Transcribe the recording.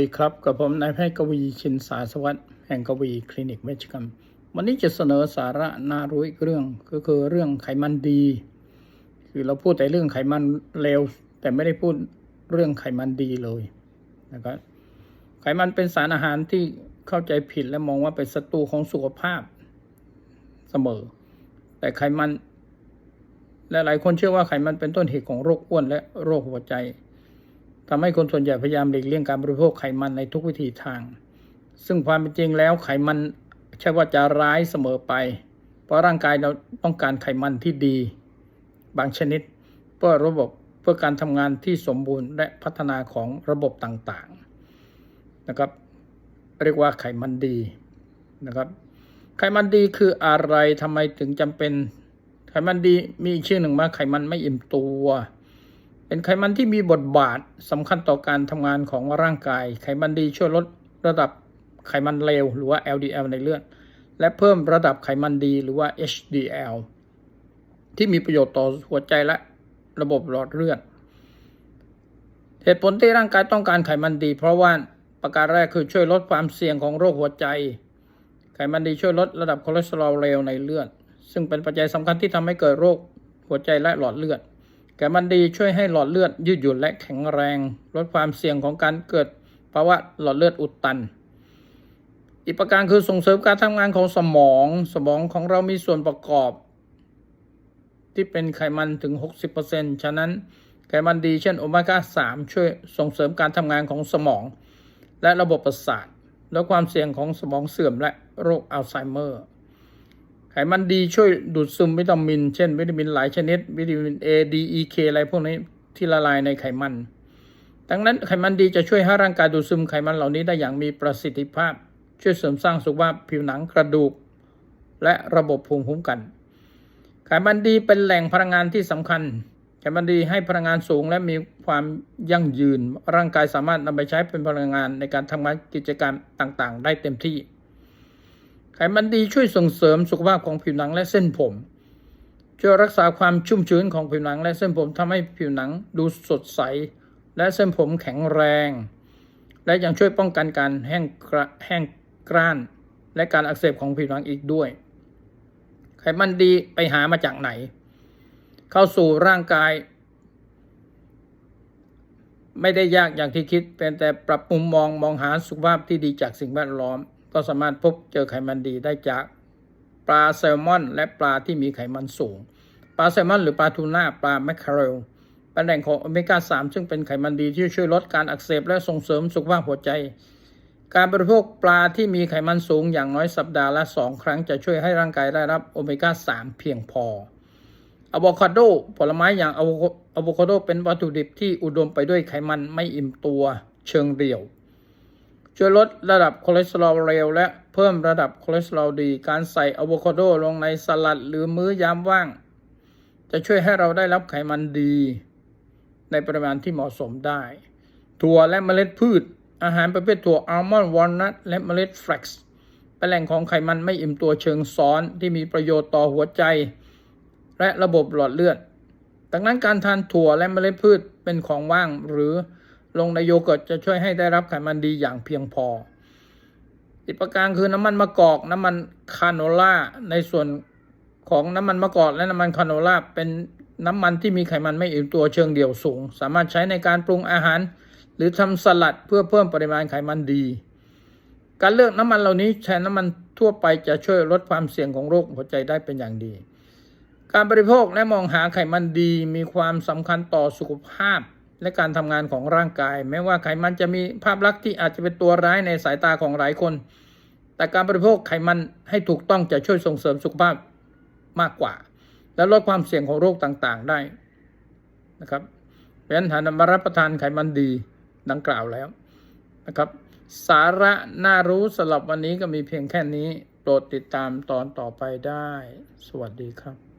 ดีครับกับผมนายแพทย์กวีชินสาสวัสดิ์แห่งกวีคลินิกเวชกรรม วันนี้จะเสนอสาระน่ารู้อีกเรื่องก็คือเรื่องไขมันดี คือเราพูดแต่เรื่องไขมันเลวแต่ไม่ได้พูดเรื่องไขมันดีเลยนะครับไขมันเป็นสารอาหารที่เข้าใจผิดและมองว่าเป็นศัตรูของสุขภาพเสมอ แต่ไขมันและหลายคนเชื่อว่าไขมันเป็นต้นเหตุของโรคอ้วนและโรคหัวใจ ทำให้คนส่วนใหญ่พยายามหลีกเลี่ยงการบริโภคไขมันในทุกวิถีทาง ซึ่งความเป็นจริงแล้วไขมันใช่ว่าจะร้ายเสมอไป เพราะร่างกายเราต้องการไขมันที่ดี บางชนิด เพื่อระบบเพื่อการทำงานที่สมบูรณ์และพัฒนาของระบบต่างๆนะครับเรียกว่าไขมันดีนะครับไขมันดีคืออะไรทำไมถึงจำเป็น ไขมันดีมีอีกชื่อหนึ่งว่าไขมันไม่อิ่มตัว เป็นไขมันที่มีบทบาทสำคัญต่อการทำงานของร่างกาย ไขมันดีช่วยลดระดับไขมันเลวหรือว่า LDL ในเลือด และเพิ่มระดับไขมันดีหรือว่า HDL ที่มีประโยชน์ต่อหัวใจและระบบหลอดเลือด เหตุผลที่ร่างกายต้องการไขมันดี เพราะว่าประการแรกคือช่วยลดความเสี่ยงของโรคหัวใจ ไขมันดีช่วยลดระดับคอเลสเตอรอลเลวในเลือด ซึ่งเป็นปัจจัยสำคัญที่ทำให้เกิดโรคหัวใจและหลอดเลือด ไขมันดีช่วยให้หลอดเลือดยืดหยุ่นและแข็งแรง ลดความเสี่ยงของการเกิดภาวะหลอดเลือดอุดตัน อีกประการคือส่งเสริมการทำงานของสมอง สมองของเรามีส่วนประกอบ ที่เป็นไขมันถึง 60%ฉะนั้นไขมันดีเช่นโอเมก้า 3 ช่วยส่งเสริมการทำงานของสมอง และระบบประสาทลดความเสี่ยงของสมองเสื่อมและโรคอัลไซเมอร์ ไขมันดีช่วยดูดซึมวิตามิน เช่น วิตามินหลายชนิด วิตามิน A D E K อะไรพวกนี้ที่ละลายในไขมัน ดังนั้นไขมันดีจะช่วยให้ร่างกายดูดซึมไขมันเหล่านี้ได้อย่างมีประสิทธิภาพ ช่วยเสริมสร้างสุขภาพผิวหนังกระดูก และระบบภูมิคุ้มกัน ไขมันดีเป็นแหล่งพลังงานที่สำคัญ ไขมันดีให้พลังงานสูงและมีความยั่งยืน ร่างกายสามารถนำไปใช้เป็นพลังงานในการทำงานกิจการต่างๆ ได้เต็มที่ มันดีช่วยส่งเสริมสุขภาพของผิวหนังและเส้นผมช่วยรักษาความชุ่มชื้นของผิวหนังและเส้นผมทำให้ผิวหนังดูสดใส และเส้นผมแข็งแรง และยังช่วยป้องกันการแห้งกระแห้งกร้าน และการอักเสบของผิวหนังอีกด้วย ไขมันดีไปหามาจากไหน เข้าสู่ร่างกาย ไม่ได้ยากอย่างที่คิดเป็นแต่ปรับมุมมองมองหาสุขภาพที่ดีจากสิ่งแวดล้อม ก็สามารถพบเจอไขมันดีได้จากปลาแซลมอน และปลาที่มีไขมันสูง ปลาแซลมอนหรือปลาทูน่าปลาแมคเคอเรลเป็นแหล่งของโอเมก้า 3 ซึ่งเป็นไขมันดีที่ช่วยลดการอักเสบและส่งเสริมสุขภาพหัวใจ การบริโภคปลาที่มีไขมันสูงอย่างน้อยสัปดาห์ละ 2 ครั้งจะช่วยให้ร่างกายได้รับโอเมก้า 3 เพียงพออะโวคาโดผลไม้อย่างอะโวคาโดเป็นวัตถุดิบที่อุดมไปด้วยไขมันไม่อิ่มตัวเชิงเดี่ยว ช่วยลดระดับคอเลสเตอรอลเลวและเพิ่มระดับคอเลสเตอรอลดี การใส่อะโวคาโดลงในสลัดหรือมื้อยามว่าง จะช่วยให้เราได้รับไขมันดี ในปริมาณที่เหมาะสมได้ ถั่วและเมล็ดพืช อาหารประเภทถั่วอัลมอนด์วอลนัทและเมล็ดแฟลกซ์เป็นแหล่งของไขมันไม่อิ่มตัวเชิงซ้อนที่มีประโยชน์ต่อหัวใจ และระบบหลอดเลือด ดังนั้นการทานถั่วและเมล็ดพืชเป็นของว่างหรือ ลงในโยเกิร์ตจะช่วยให้ได้รับไขมันดีอย่างเพียงพอ อีกประการคือน้ำมันมะกอกน้ำมันคาโนล่าในส่วนของน้ำมันมะกอกและน้ำมันคาโนล่าเป็นน้ำมันที่มีไขมันไม่อิ่มตัวเชิงเดี่ยวสูง สามารถใช้ในการปรุงอาหาร หรือทำสลัดเพื่อเพิ่มปริมาณไขมันดี การเลือกน้ำมันเหล่านี้แทนน้ำมันทั่วไปจะช่วยลดความเสี่ยงของโรคหัวใจได้เป็นอย่างดี การบริโภคและมองหาไขมันดีมีความสำคัญต่อสุขภาพ และการทำงานของร่างกาย แม้ว่าไขมันจะมีภาพลักษณ์ที่อาจจะเป็นตัวร้ายในสายตาของหลายคน แต่การบริโภคไขมันให้ถูกต้องจะช่วยส่งเสริมสุขภาพมากกว่า และลดความเสี่ยงของโรคต่างๆได้นะครับเพราะฉะนั้นหามารับประทานไขมันดีดังกล่าวแล้วนะครับ สาระน่ารู้สำหรับวันนี้ก็มีเพียงแค่นี้ โปรดติดตามตอนต่อไปได้ สวัสดีครับ